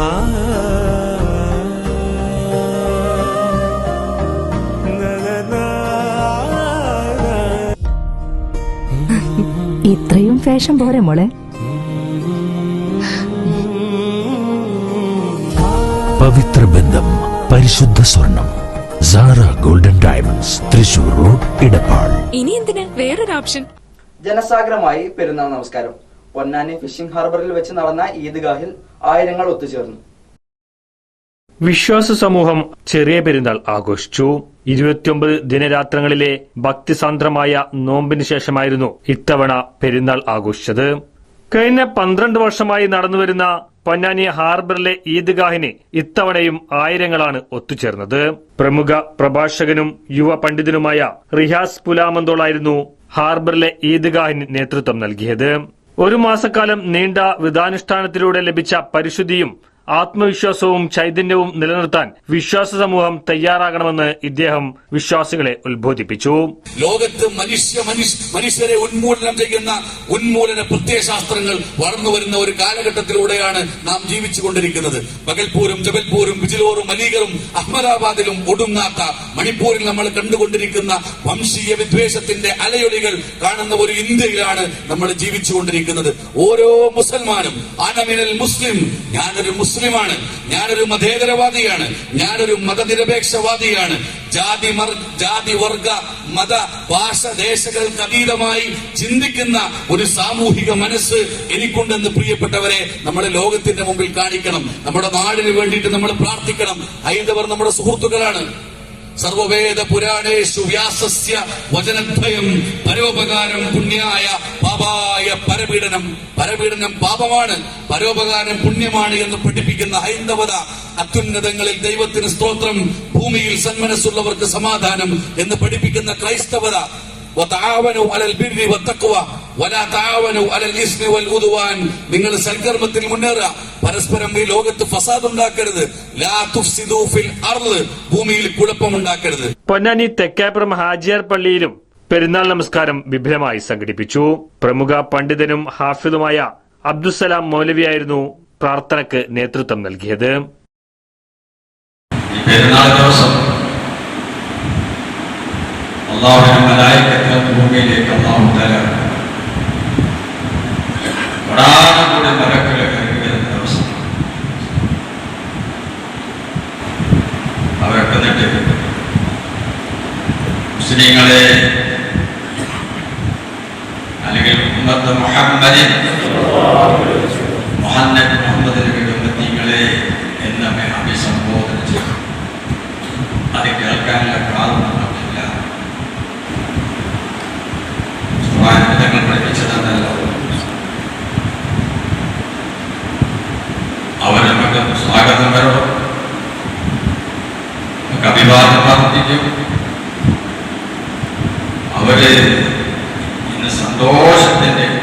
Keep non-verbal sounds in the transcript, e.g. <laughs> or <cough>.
<laughs> ഇത്രയും ഫാഷൻ പോരെ മോളെ. പവിത്ര ബന്ധം പരിശുദ്ധ സ്വർണം Sara golden diamonds Thrissur road Edappal ഇനി എന്തിനാ? വേറൊരു ഓപ്ഷൻ. ജനസാഗരമായി പെരുന്നാൾ നമസ്കാരം. പൊന്നാനി ഫിഷിംഗ് ഹാർബറിൽ വെച്ച് നടന്ന ഈദ്ഗാഹിൽ ആയിരങ്ങൾ ഒത്തുചേർന്നു. വിശ്വാസ സമൂഹം ചെറിയ പെരുന്നാൾ ആഘോഷിച്ചു. ഇരുപത്തിയൊമ്പത് ദിനരാത്രങ്ങളിലെ ഭക്തിസാന്ദ്രമായ നോമ്പിന് ശേഷമായിരുന്നു ഇത്തവണ പെരുന്നാൾ ആഘോഷിച്ചത്. കഴിഞ്ഞ പന്ത്രണ്ട് വർഷമായി നടന്നുവരുന്ന പൊന്നാനി ഹാർബറിലെ ഈദ്ഗാഹിന് ഇത്തവണയും ആയിരങ്ങളാണ് ഒത്തുചേർന്നത്. പ്രമുഖ പ്രഭാഷകനും യുവ പണ്ഡിതനുമായ റിഹാസ് പുലാമന്തോളായിരുന്നു ഹാർബറിലെ ഈദ്ഗാഹിന് നേതൃത്വം നൽകിയത്. ഒരു മാസക്കാലം നീണ്ട വിധാനുഷ്ഠാനത്തിലൂടെ ലഭിച്ച പരിശുദ്ധിയും ആത്മവിശ്വാസവും ചൈതന്യവും നിലനിർത്താൻ വിശ്വാസ സമൂഹം തയ്യാറാകണമെന്ന് ഇദ്ദേഹം വിശ്വാസികളെ ഉത്ബോധിപ്പിച്ചു. ലോകത്ത് മനുഷ്യ മനുഷ്യ മനുഷ്യരെ ഉന്മൂലനം ചെയ്യുന്ന ഉന്മൂലന പ്രത്യയശാസ്ത്രങ്ങൾ വളർന്നു വരുന്ന ഒരു കാലഘട്ടത്തിലൂടെയാണ് നാം ജീവിച്ചുകൊണ്ടിരിക്കുന്നത്. പകൽപൂരും ജബൽപൂരും ബിജിലോറും അലീഗറും അഹമ്മദാബാദിലും ഒടുങ്ങാത്ത മണിപ്പൂരിൽ നമ്മൾ കണ്ടുകൊണ്ടിരിക്കുന്ന വംശീയ വിദ്വേഷത്തിന്റെ അലയൊളികൾ കാണുന്ന ഒരു ഇന്ത്യയിലാണ് നമ്മൾ ജീവിച്ചുകൊണ്ടിരിക്കുന്നത്. ഓരോ മുസൽമാനും ആനമിനൽ മുസ്ലിം ഞാനൊരു മുസ്ലിമാണ്. ഞാനൊരു മതേതരവാദിയാണ്. ഞാനൊരു മതനിരപേക്ഷവാദിയാണ്. ജാതി ജാതി വർഗ മത ഭാഷ ദേശങ്ങൾക്ക് അതീതമായി ചിന്തിക്കുന്ന ഒരു സാമൂഹിക മനസ്സ് എനിക്കുണ്ടെന്ന് പ്രിയപ്പെട്ടവരെ നമ്മുടെ ലോകത്തിന്റെ മുമ്പിൽ കാണിക്കണം. നമ്മുടെ നാടിന് വേണ്ടിയിട്ട് നമ്മൾ പ്രാർത്ഥിക്കണം. ഹൈന്ദവർ നമ്മുടെ സുഹൃത്തുക്കളാണ്. സർവവേദ പുരാണേഷു വ്യാസസ്യ വചനദ്വയം പരോപകാരം പുണ്യായ പാപായ പരപീഡനം പരപീഡനം പാപമാണ് പരോപകാരം പുണ്യമാണ് എന്ന് പഠിപ്പിക്കുന്ന ഹൈന്ദവത അത്യുന്നതങ്ങളിൽ ദൈവത്തിന് സ്തോത്രം ഭൂമിയിൽ സന്മനസ്സുള്ളവർക്ക് സമാധാനം എന്ന് പഠിപ്പിക്കുന്ന ക്രൈസ്തവത നിങ്ങൾ സൽക്കർമ്മത്തിൽ മുന്നേറുക. പരസ്പരം ഈ ലോകത്ത് ഫസാദ് ഉണ്ടാക്കരുത് ഭൂമിയിൽ കുഴപ്പമുണ്ടാക്കരുത്. പൊന്നാനി തെക്കേപ്പുറം ഹാജിയാർ പള്ളിയിലും പെരുന്നാൾ നമസ്കാരം വിപുലമായി സംഘടിപ്പിച്ചു. പ്രമുഖ പണ്ഡിതനും ഹാഫിദുമായ അബ്ദുസലാം മൗലവിയായിരുന്നു പ്രാർത്ഥനയ്ക്ക് നേതൃത്വം നൽകിയത്. അവരൊക്കെ നെട്ടിട്ടുണ്ട് മുസ്ലിങ്ങളെ മുഹമ്മദിൻ മുഹമ്മദ്. മുഹമ്മദ് നബിയുടെ ഉമ്മത്തിങ്ങളെ എന്നമ്മെ അഭിസംബോധന ചെയ്തു. അത് കേൾക്കാനുള്ള കാലം നമുക്കില്ല. തങ്ങൾ പഠിപ്പിച്ചതെന്നല്ലോ അവർ നമുക്ക് സ്വാഗതം വരണം നമുക്ക് അഭിവാദം പ്രാർത്ഥിക്കും. അവർ ഇന്ന് സന്തോഷത്തിന്റെ